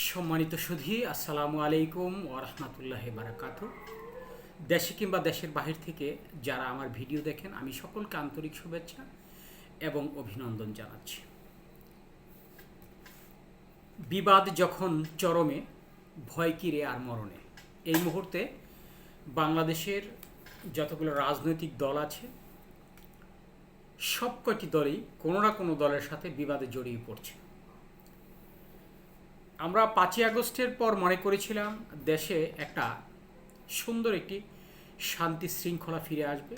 সম্মানিত সুধী, আসসালামু আলাইকুম ও রহমতুল্লাহ বারাকাত দেশে কিংবা দেশের বাহির থেকে যারা আমার ভিডিও দেখেন, আমি সকলকে আন্তরিক শুভেচ্ছা এবং অভিনন্দন জানাচ্ছি। বিবাদ যখন চরমে, ভয় কিরে আর মরণে। এই মুহূর্তে বাংলাদেশের যতগুলো রাজনৈতিক দল আছে সব কটি দলই কোনো না কোনো দলের সাথে বিবাদে জড়িয়ে পড়ছে। আমরা পাঁচই আগস্টের পর মনে করেছিলাম দেশে একটা সুন্দর একটি শান্তি শৃঙ্খলা ফিরে আসবে।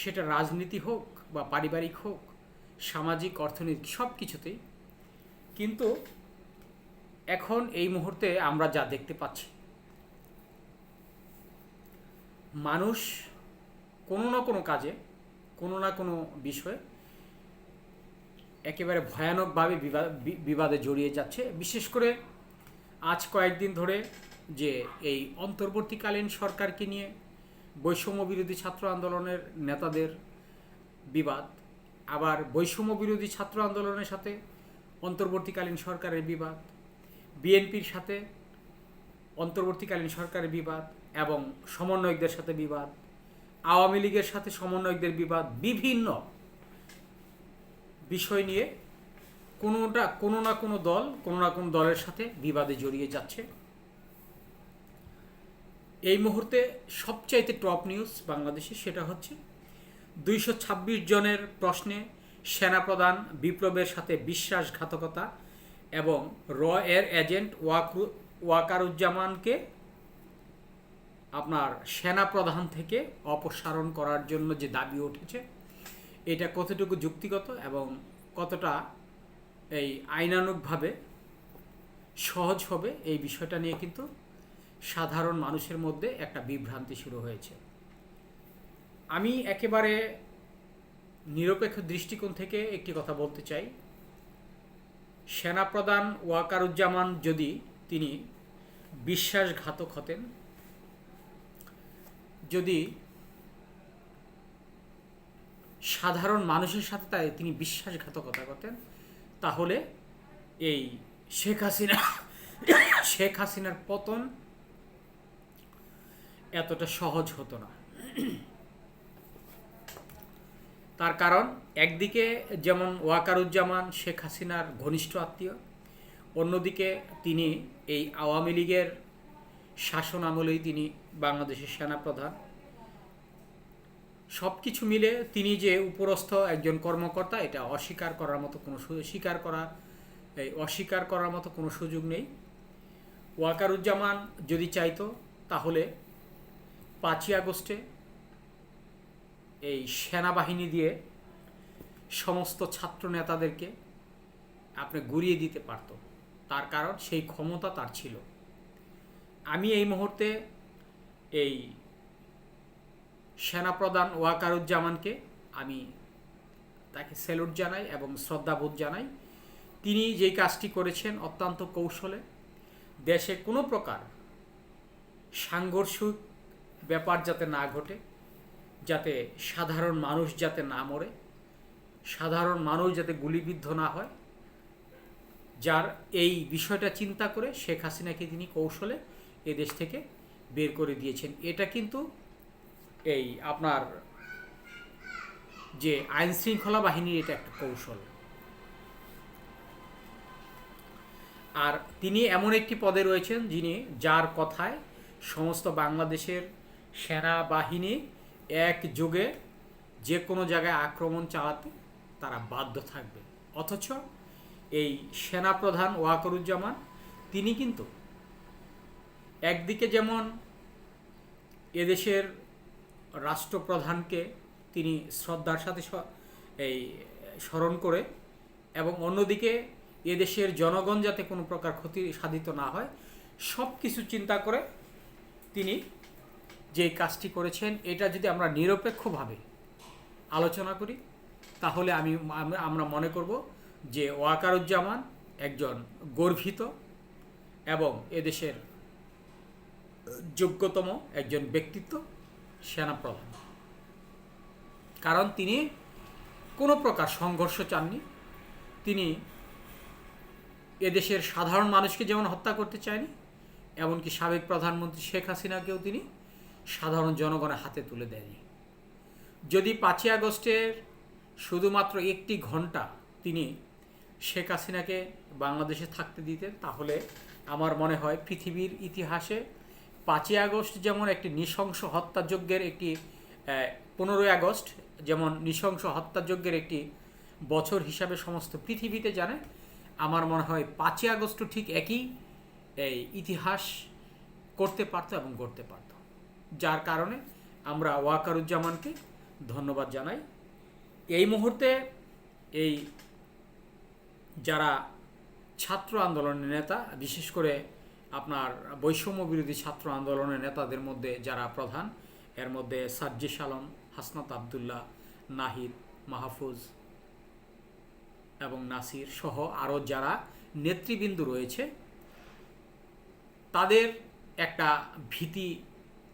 সেটা রাজনীতি হোক বা পারিবারিক হোক, সামাজিক, অর্থনৈতিক সব কিছুতেই। কিন্তু এখন এই মুহূর্তে আমরা যা দেখতে পাচ্ছি, মানুষ কোনো না কোনো কাজে, কোনো না কোনো বিষয়ে একেবারে ভয়ানকভাবে বিবাদ জড়িয়ে যাচ্ছে। বিশেষ করে আজ কয়েকদিন ধরে যে এই অন্তর্বর্তীকালীন সরকারকে নিয়ে বৈষম্য বিরোধী ছাত্র আন্দোলনের নেতাদের বিবাদ, আবার বৈষম্য বিরোধী ছাত্র আন্দোলনের সাথে অন্তর্বর্তীকালীন সরকারের বিবাদ, বিএনপির সাথে অন্তর্বর্তীকালীন সরকারের বিবাদ এবং সমন্বয়কদের সাথে বিবাদ, আওয়ামী লীগের সাথে সমন্বয়কদের বিবাদ, বিভিন্ন বিষয় নিয়ে কোনোটা, কোনো না কোনো দল, কোনো না কোনো দলের সাথে বিবাদে জড়িয়ে যাচ্ছে। এই মুহূর্তে সবচাইতে টপ নিউজ বাংলাদেশে সেটা হচ্ছে দুইশো ছাব্বিশ জনের প্রশ্নে সেনাপ্রধান বিপ্লবের সাথে বিশ্বাসঘাতকতা এবং র এর এজেন্ট ওয়াকরু, ওয়াকারুজ্জামানকে আপনার সেনাপ্রধান থেকে অপসারণ করার জন্য যে দাবি উঠেছে, এটা কতটুকু যুক্তিগত এবং কতটা এই আইনানুগভাবে সহজ হবে এই বিষয়টা নিয়ে কিন্তু সাধারণ মানুষের মধ্যে একটা বিভ্রান্তি শুরু হয়েছে। আমি একেবারে নিরপেক্ষ দৃষ্টিকোণ থেকে একটি কথা বলতে চাই। সেনাপ্রধান ওয়াকারুজ্জামান যদি তিনি বিশ্বাসঘাতক হতেন, যদি সাধারণ মানুষের সাথে তাই তিনি বিশ্বাসঘাতকতা করতেন তাহলে এই শেখ হাসিনা, শেখ হাসিনার পতন এতটা সহজ হতো না। তার কারণ, একদিকে যেমন ওয়াকারুজ্জামান শেখ হাসিনার ঘনিষ্ঠ আত্মীয়, অন্যদিকে তিনি এই আওয়ামী লীগের শাসন আমলেই তিনি বাংলাদেশের সেনাপ্রধান। সব কিছু মিলে তিনি যে উপরস্থ একজন কর্মকর্তা, এটা অস্বীকার করার মতো কোনো স্বীকার করা, এই অস্বীকার করার মতো কোনো সুযোগ নেই। ওয়াকারুজ্জামান যদি চাইতো, তাহলে পাঁচই আগস্টে এই সেনাবাহিনী দিয়ে সমস্ত ছাত্র নেতাদেরকে আপনি গুড়িয়ে দিতে পারত। তার কারণ সেই ক্ষমতা তার ছিল। আমি এই মুহূর্তে এই সেনাপ্রধান ওয়াকারুজ্জামানকে আমি তাকে স্যালুট জানাই এবং শ্রদ্ধাবোধ জানাই। তিনি যেই কাজটি করেছেন অত্যন্ত কৌশলে। দেশে কোনো প্রকার সাংঘর্ষিক ব্যাপার যাতে না ঘটে, যাতে সাধারণ মানুষ যাতে না মরে, সাধারণ মানুষ যাতে গুলিবিদ্ধ না হয়, যার এই বিষয়টা চিন্তা করে শেখ হাসিনাকে তিনি কৌশলে এদেশ থেকে বের করে দিয়েছেন। এটা কিন্তু এই আপনার যে আইন শৃঙ্খলা বাহিনীর এটা একটা কৌশল। আর তিনি এমন একটি পদে রয়েছেন যিনি যার কথায় সমস্ত বাংলাদেশের সেনাবাহিনী এক যুগে যে কোনো জায়গায় আক্রমণ চালাতে তারা বাধ্য থাকবে। অথচ এই সেনাপ্রধান ওয়াকরুজ্জামান, তিনি কিন্তু একদিকে যেমন এদেশের রাষ্ট্রপ্রধানকে তিনি শ্রদ্ধার সাথে এই স্মরণ করে এবং অন্যদিকে এদেশের জনগণ যাতে কোনো প্রকার ক্ষতি সাধিত না হয়, সব কিছু চিন্তা করে তিনি যে কাজটি করেছেন, এটা যদি আমরা নিরপেক্ষভাবে আলোচনা করি, তাহলে আমি আমরা মনে করব যে ওয়াকারুজ্জামান একজন গর্বিত এবং এদেশের যোগ্যতম একজন ব্যক্তিত্ব। সেনাপ্রধান। কারণ তিনি কোনো প্রকার সংঘর্ষ চাননি। তিনি এদেশের সাধারণ মানুষকে যেমন হত্যা করতে চায়নি, এমনকি সাবেক প্রধানমন্ত্রী শেখ হাসিনাকেও তিনি সাধারণ জনগণের হাতে তুলে দেয়নি। যদি পাঁচই আগস্টের শুধুমাত্র একটি ঘণ্টা তিনি শেখ হাসিনাকে বাংলাদেশে থাকতে দিতেন, তাহলে আমার মনে হয় পৃথিবীর ইতিহাসে পাঁচই আগস্ট যেমন একটি নৃশংস হত্যাযজ্ঞের একটি পনেরোই আগস্ট যেমন নৃশংস হত্যাযজ্ঞের একটি বছর হিসাবে সমস্ত পৃথিবীতে জানে, আমার মনে হয় পাঁচই আগস্টও ঠিক একই, এই ইতিহাস করতে পারতো এবং করতে পারত। যার কারণে আমরা ওয়াকারুজ্জামানকে ধন্যবাদ জানাই। এই মুহূর্তে এই যারা ছাত্র আন্দোলনের নেতা, বিশেষ করে আপনার বৈষম্য বিরোধী ছাত্র আন্দোলনের নেতাদের মধ্যে যারা প্রধান, এর মধ্যে সাজ্জিস আলম, হাসনাত আবদুল্লাহ, নাহিদ, মাহফুজ এবং নাসির সহ আরও যারা নেতৃবৃন্দ রয়েছে, তাদের একটা ভীতি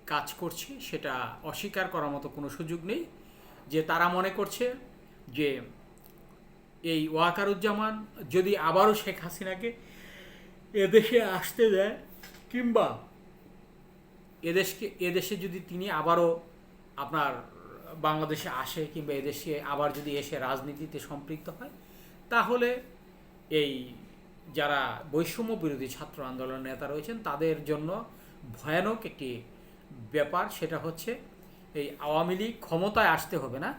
কাজ করছে, সেটা অস্বীকার করার মতো কোনো সুযোগ নেই। যে তারা মনে করছে যে এই ওয়াকারুজ্জামান যদি আবারও শেখ হাসিনাকে এদেশে আসতে দেয় কিংবা এদেশকে, এদেশে যদি তিনি আবারও আপনার বাংলাদেশে আসে কিংবা এদেশে আবার যদি এসে রাজনীতিতে সম্পৃক্ত হয়, তাহলে এই যারা বৈষম্য বিরোধী ছাত্র আন্দোলনের নেতা রয়েছেন, তাদের জন্য ভয়ানক একটি ব্যাপার, সেটা হচ্ছে এই আওয়ামী লীগ ক্ষমতায় আসতে হবে না।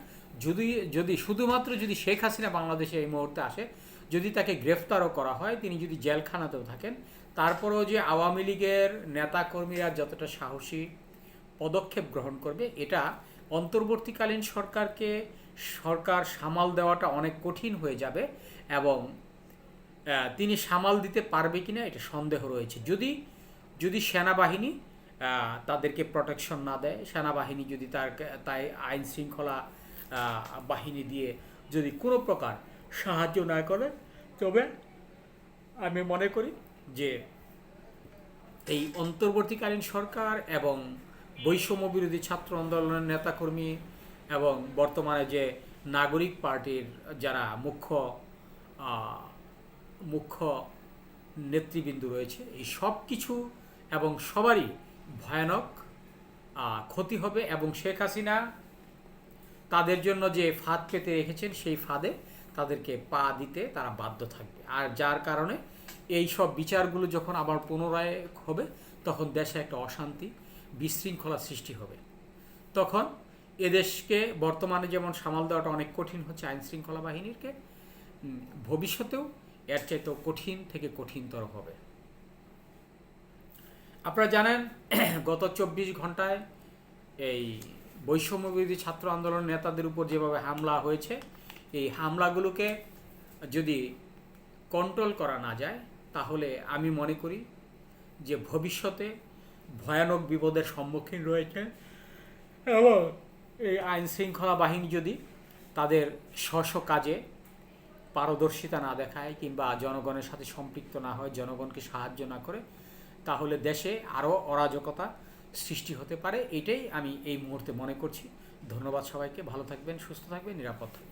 যদি যদি শুধুমাত্র যদি শেখ হাসিনা বাংলাদেশে এই মুহূর্তে আসে যদি তাকে গ্রেফতারও করা হয়, তিনি যদি জেলখানাতেও থাকেন, তারপরেও যে আওয়ামী লীগের নেতাকর্মীরা যতটা সাহসী পদক্ষেপ গ্রহণ করবে, এটা অন্তর্বর্তীকালীন সরকারকে, সরকার সামাল দেওয়াটা অনেক কঠিন হয়ে যাবে এবং তিনি সামাল দিতে পারবে কিনা এটা সন্দেহ রয়েছে। যদি যদি সেনাবাহিনী তাদেরকে প্রোটেকশন না দেয়, সেনাবাহিনী যদি তার, তাই আইন শৃঙ্খলা বাহিনী দিয়ে যদি কোনো প্রকার সাহায্য না করে, তবে আমি মনে করি যে এই অন্তর্বর্তীকালীন সরকার এবং বৈষম্য বিরোধী ছাত্র আন্দোলনের নেতাকর্মী এবং বর্তমানে যে নাগরিক পার্টির যারা মুখ্য মুখ্য নেতৃবৃন্দ রয়েছে, এই সব কিছু এবং সবারই ভয়ানক ক্ষতি হবে এবং শেখ হাসিনা তাদের জন্য যে ফাঁদ পেতে রেখেছেন, সেই ফাঁদে তাদেরকে পা দিতে তারা বাধ্য থাকবে। আর যার কারণে এই সব বিচারগুলো যখন আবার পুনরায় হবে, তখন দেশে একটা অশান্তি, বিশৃঙ্খলা সৃষ্টি হবে। তখন এদেশকে বর্তমানে যেমন সামাল দেওয়াটা অনেক কঠিন হচ্ছে আইন শৃঙ্খলা বাহিনীরকে ভবিষ্যতেও এর চাইতেও কঠিন থেকে কঠিনতর হবে। আপনারা জানেন, গত চব্বিশ ঘন্টায় এই বৈষম্য বিরোধী ছাত্র আন্দোলন নেতাদের উপর যেভাবে হামলা হয়েছে এই হামলাগুলোকে যদি কন্ট্রোল করা না যায়, তাহলে আমি মনে করি যে ভবিষ্যতে ভয়ানক বিপদের সম্মুখীন রয়েছে। এবং এই আইন শৃঙ্খলা বাহিনী যদি তাদের স্ব কাজে পারদর্শিতা না দেখায় কিংবা জনগণের সাথে সম্পৃক্ত না হয়, জনগণকে সাহায্য না করে, তাহলে দেশে আরও অরাজকতা সৃষ্টি হতে পারে। এটাই আমি এই মুহূর্তে মনে করছি। ধন্যবাদ সবাইকে। ভালো থাকবেন, সুস্থ থাকবেন, নিরাপদ থাকবেন।